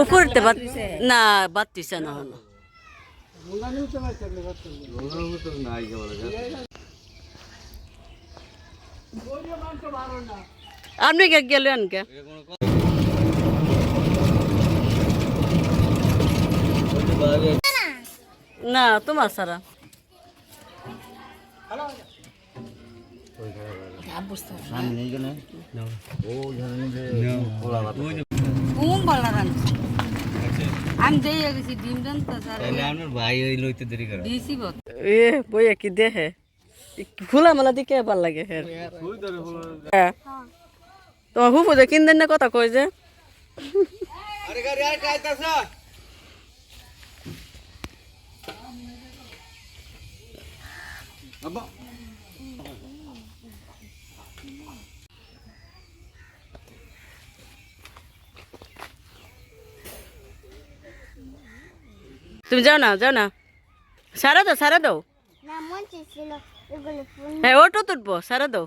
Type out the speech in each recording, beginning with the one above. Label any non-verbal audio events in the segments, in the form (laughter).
উপরতে বাত না বাতিছে না হলো আপনি কে গেলেন কে না তোমার সারা ঘুম বলা আমি দিয়ে গেছি ডিম জানতো স্যার। আপনার ভাই ওই লইতে দেরি করে। দিয়েছি এ বইয়া কি দেহে। খোলা মেলা দিকে ভালো লাগে হ্যাঁ। তোমার হুপু যে কিনদেন না কথা কই যে? আরে গাড়ি আর কাইতাছ আব্বা তুমি যাও না যাও না। সারা দাও সারা দাও। হ্যাঁ অটো তুলবো সারা দাও।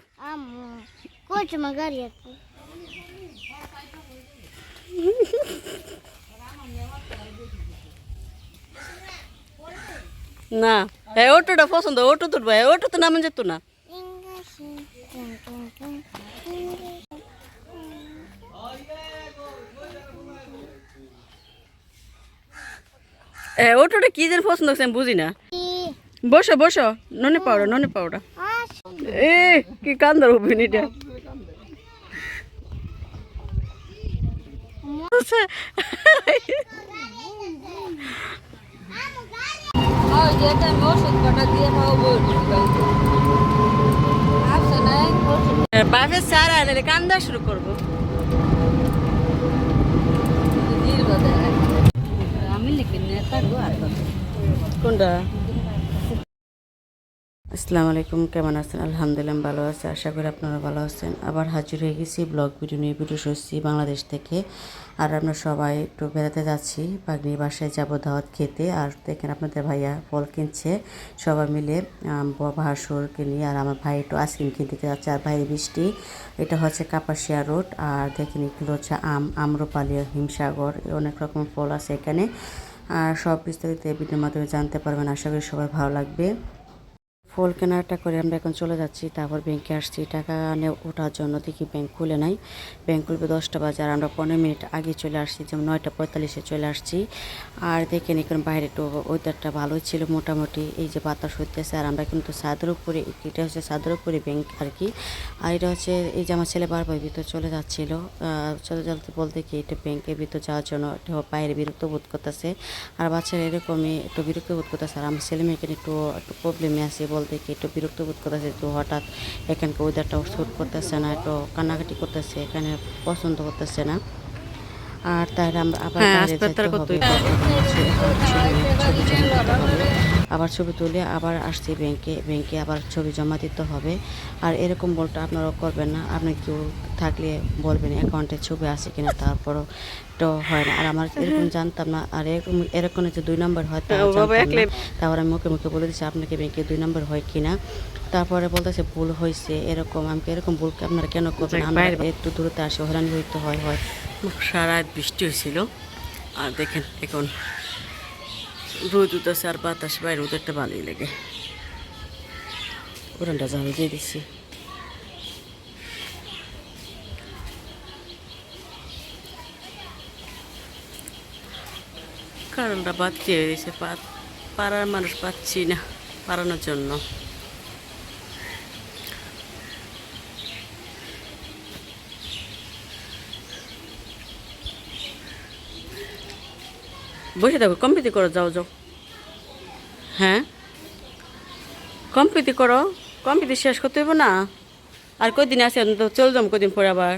না হ্যাঁ অটোটা পছন্দ অটো তুলবো হ্যাঁ অটো তো নামে যেত না। অটোটা কি যেন পছন্দ হচ্ছে আমি বুঝি না। বসো বসো ননে পাউডা ননে পাউডা এ কি কান্দার অভিনয়টা বাপের সারা কান্দা শুরু করব। নেতা কোনটা? আসসালামু আলাইকুম, কেমন আছেন? আলহামদুলিল্লাহ ভালো আছে, আশা করি আপনারা ভালো আছেন। আবার হাজির হয়ে গেছি ব্লগ ভিডিও নিয়ে, ভিডিও শুনছি বাংলাদেশ থেকে। আর আমরা সবাই একটু বেড়াতে যাচ্ছি বাগনির বাসায় যাব দাওয়াত খেতে। আর দেখেন আপনাদের ভাইয়া ফল কিনছে, সবাই মিলে ভাসুরকে নিয়ে, আর আমার ভাই একটু আইসক্রিম কিনতে যাচ্ছে, আর ভাই বৃষ্টি এটা হচ্ছে কাপাসিয়া রোড, আর দেখেন এগুলো হচ্ছে আম, আম্রপালি হিমসাগর, অনেক রকম ফল আছে এখানে। আর সব বিস্তারিত এই ভিডিওর মাধ্যমে জানতে পারবেন। আশা করি সবাই ভালো লাগবে। ফুল কেনাটা করে আমরা এখন চলে যাচ্ছি, তারপর ব্যাংকে আসছি। টাকা ওঠার জন্য দেখি ব্যাংক খুলে নাই। ব্যাংক খুলবে দশটা বাজে আর আমরা পনেরো মিনিট আগে চলে আসছি, যেমন নয়টা পঁয়তাল্লিশে চলে আসছি। আর দেখেন এখন বাইরে একটু ওয়েদারটা ভালোই ছিল মোটামুটি, এই যে বাতাস হইতেছে। আর আমরা কিন্তু ছাদের উপরে, এটা হচ্ছে ছাদের উপরে ব্যাংক আর কি। আর এটা হচ্ছে, এই যে আমার ছেলে বারবার ভিতর চলে যাচ্ছিল চলে যাতে বলতে কি এটা ব্যাংকের ভিতর যাওয়ার জন্য একটু বাইরে বিরক্ত বোধ করতেছে। আর বাচ্চারা এরকমই একটু বিরক্ত বোধ করতেছে। আর আমার ছেলে মেয়েকে একটু একটু প্রবলেমে আছে বলতে কি একটু বিরক্ত বোধ করতেছে তো হঠাৎ এখানকার ওয়েদারটা শ্যুট করতেছে না একটু কান্নাকাটি করতেছে এখানে পছন্দ করতেছে না আর তাই আমরা আবার বাইরে যেতে হবে। আবার ছবি তুলে আবার আসছি ব্যাংকে ব্যাংকে আবার ছবি জমা দিতে হবে। আর এরকম বলটা আপনারাও করবেন না আপনি কেউ থাকলে বলবেন অ্যাকাউন্টে ছবি আছে কিনা তারপরও তো হয় না। আর আমার এরকম জানতাম না আর এরকম এরকম যে দুই নম্বর হয় তারপর আমি মুখে মুখে বলে দিচ্ছি আপনাকে ব্যাংকে দুই নম্বর হয় কিনা? তারপরে বলতেছে ভুল হয়েছে এরকম আমি এরকম ভুল আপনারা কেন করবেন? আমরা একটু দূরতে আসে হরানি হইতে হয় হয়। সারা বৃষ্টি হয়েছিল আর দেখেন এখন রোদ উঠেছে আর বাতাস বাইরে রোদেরটা ভালোই লাগে। উড়ানটা জানি দিয়ে দিচ্ছি কারণটা বাদ দিয়ে দিয়েছে পাড়ার মানুষ পাচ্ছি না পারানোর জন্য। বসে থাকো কম্পিতি করো, যাও যাও। হ্যাঁ? কম্পিতি করো কম্পিতি শেষ করতে হইব না। আর কদিন আছে? তো চল যাম কদিন পরে আবার।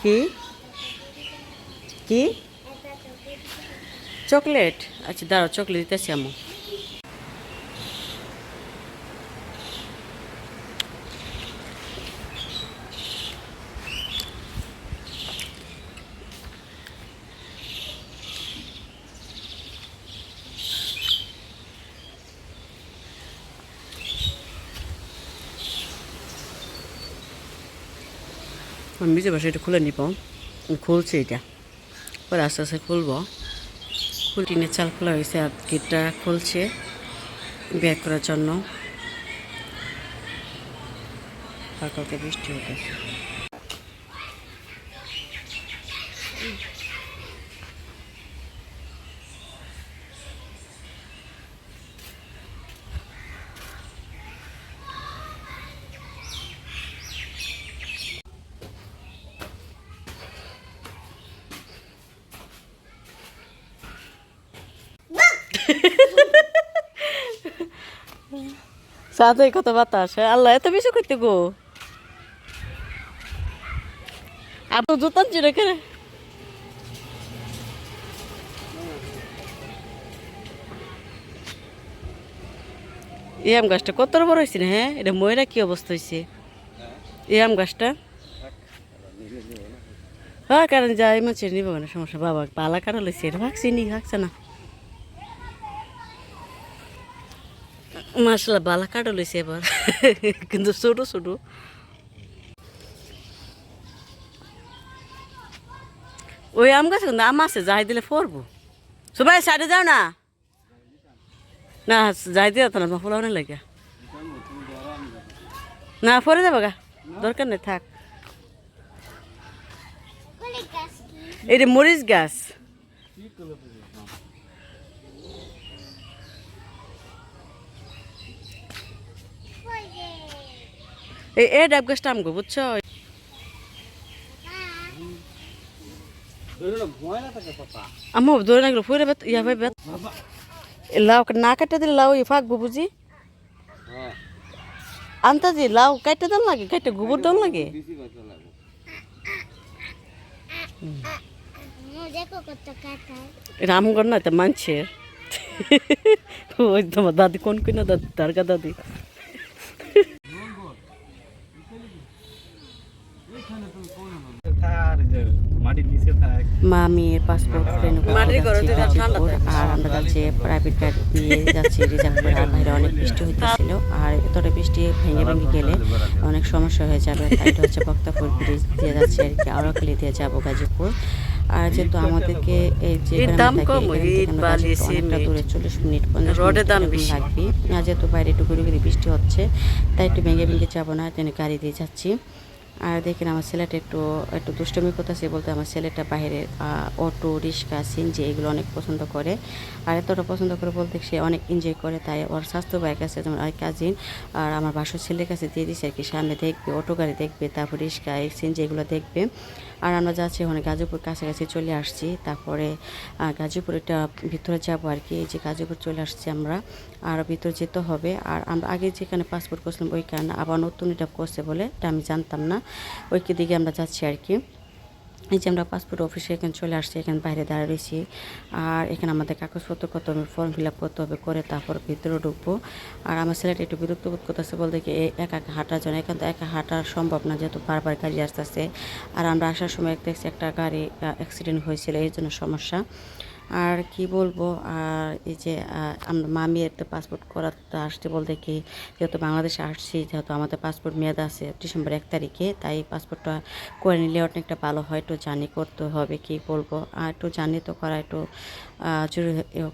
কি? কি? চকলেট? আচ্ছা দাঁড়াও, চকলেট দিতেছি আমু আমি নিজে পারছি এটা খুলে নিব। খুলছে এটা। পরে আস্তে আস্তে খুলবো। খুল টিনের চাল খোলা হয়েছে আর গেটটা খুলছে বের করার জন্য। কালকে বৃষ্টি হতেছে সাথে কত বাতাস আল্লাহ, এত বেশি করতে গো। আপনি জুতান ছিল কেন? এই আম গাছটা কত বড় হয়েছে না হ্যাঁ? এটা ময়রা কি অবস্থা হয়েছে এই আম গাছটা? হ্যাঁ কারণ যাই মাছের নিব না সমস্যা, বাবা, পালা কাটা লইছে, এটা ভাগছি নি ভাগছে না মাসলা বালা কাটা লইছে এবার। (laughs) কিন্তু ছোট ছোট। ওই আম গাছ কিন্তু আম আছে যাই দিলে ফরবো সবাই সাইডে যাও না। না যাই দিয়ে তো না ফুলাও না লাগে। না ফরে যাব গা। দরকার নেই থাক. এটা মরিচ গাছ। এ ডাব গাছটা আমগো, বুঝছ? আমো ধরে না গেলো ফুরে বেত, ইয়া ভাই বেত। লাউ না কাটতে দিলে লাউ ই ফাঁকবো বুঝি। আন্তাজি, লাউ কাটতে দাম লাগে, কাটতে গোবর দাম লাগে। আমগর না, তো মানছে। (laughs) ওই তোমার দাদি, কোন কোন দাদি? দারগা দাদি। মা মেয়ের পাসপোর্ট আর আমরা যাচ্ছি প্রাইভেট গাড়ি দিয়ে যাচ্ছি রিজার্ভ করে। আর বাইরে অনেক বৃষ্টি হইতেছিল। আর এতটা বৃষ্টি ভেঙে ভেঙে গেলে অনেক সমস্যা হয়ে যাবে। এটা হচ্ছে বক্তাপুর ব্রিজ দিয়ে যাচ্ছি আর কি। আওড়াখালি দিয়ে যাব গাজীপুর। আর যেহেতু আমাদেরকে এই যে দাম কম, অনেকটা দূরে চল্লিশ মিনিট পঞ্চাশ দাম লাগবে। আর যেহেতু বাইরে একটু ঘুরে ঘুরে বৃষ্টি হচ্ছে তাই একটু ভেঙে ভেঙে যাব না তেমনি গাড়ি দিয়ে যাচ্ছি। আর দেখেন আমার ছেলেটা একটু একটু দুষ্টমি করতেছে বলতে আমার ছেলেটা বাইরে অটো, রিক্সা সিনজি এগুলো অনেক পছন্দ করে। আর এতটা পছন্দ করে বলতে সে অনেক এনজয় করে, তাই ওর স্বাস্থ্য বাইক আছে যেমন আর কাজিন আর আমার বাসুর ছেলের কাছে দিয়ে দিছে আর কি, সামনে দেখবে, অটো গাড়ি দেখবে, তারপর রিক্সা সিনজি এগুলো দেখবে। আর আমরা যাচ্ছি ওখানে গাজীপুর কাছাকাছি চলে আসছি। তারপরে আহ, গাজীপুর একটা ভিতরে যাব আর কি। এই যে গাজীপুর চলে আসছি আমরা। আর ভিতরে যেতে হবে। আর আমরা আগে যেখানে পাসপোর্ট করছিলাম ওইখানে আবার নতুন এটা করছে বলে এটা আমি জানতাম না। ওইকে দিকে আমরা যাচ্ছি আর কি। এই যে আমরা পাসপোর্ট অফিসে এখানে চলে আসছি, এখানে বাইরে দাঁড়িয়ে রয়েছি। আর এখানে আমাদের কাগজপত্র কত হবে ফর্ম ফিল আপ করতে হবে, করে তারপর ভিতরে ঢুকবো। আর আমার ছেলেটা একটু বিরক্ত বোধ করতেছে, বলতে কি একা একা হাঁটার জন্য এখান তো একা হাঁটা সম্ভব না, যেহেতু বারবার গাড়ি আসতেছে। আর আমরা আসার সময় দেখছি একটা গাড়ি অ্যাক্সিডেন্ট হয়েছিল, এই জন্য সমস্যা। আর কি বলব, আর এই যে আমরা মামি একটা পাসপোর্ট করাতে আসতে বলতে কি, যেহেতু বাংলাদেশে আসছি, যেহেতু আমাদের পাসপোর্ট মেয়াদ আছে ডিসেম্বর এক তারিখে, তাই পাসপোর্টটা করে নিলে অনেকটা ভালো হয়, একটু জানি করতে হবে, কি বলব? আর একটু জানি তো করা একটু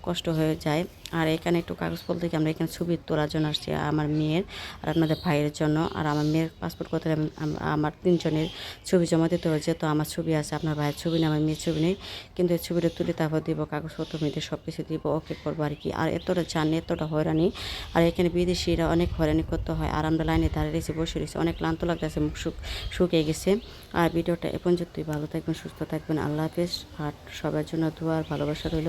কষ্ট হয়ে যায়। আর এখানে একটু কাগজ বলতে কি আমরা এখানে ছবি তোলার জন্য আসছি আমার মেয়ের আর আপনাদের ভাইয়ের জন্য। আর আমার মেয়ের পাসপোর্ট করতে আমার তিনজনের ছবি জমা দিতে হয়েছে। তো আমার ছবি আছে, আপনার ভাইয়ের ছবি নেই, আমার মেয়ের ছবি নেই। কিন্তু এই ছবিটা তুলে তারপর দিব, কাগজপত্র মেয়েদের সব কিছু দিব, ওকে করব আর কি। আর এতটা জানি, এতটা হয়রানি। আর এখানে বিদেশিরা অনেক হয়রানি করতে হয়। আর আমরা লাইনে দাঁড়িয়ে রয়েছি, বসে রয়েছি। অনেক ক্লান্ত লাগতেছে, মুখ শুক শুকিয়ে গেছে। আর ভিডিওটা এখন যদি ভালো থাকবেন, সুস্থ থাকবেন। আল্লাহ হাফেজ। আর সবার জন্য দোয়া আর ভালোবাসা রইল।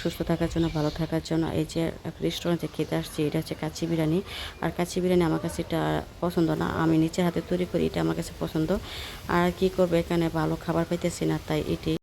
সুস্থ থাকার জন্য, ভালো থাকার জন্য। এই যে রেস্টুরেন্টে খেতে আসছি, এটা হচ্ছে কাচি বিরিয়ানি। আর কাচি বিরিয়ানি আমার কাছে এটা পছন্দ না। আমি নিচের হাতে তৈরি করি, এটা আমার কাছে পছন্দ। আর কি করব, এখানে ভালো খাবার পাইতেছি না, তাই এটি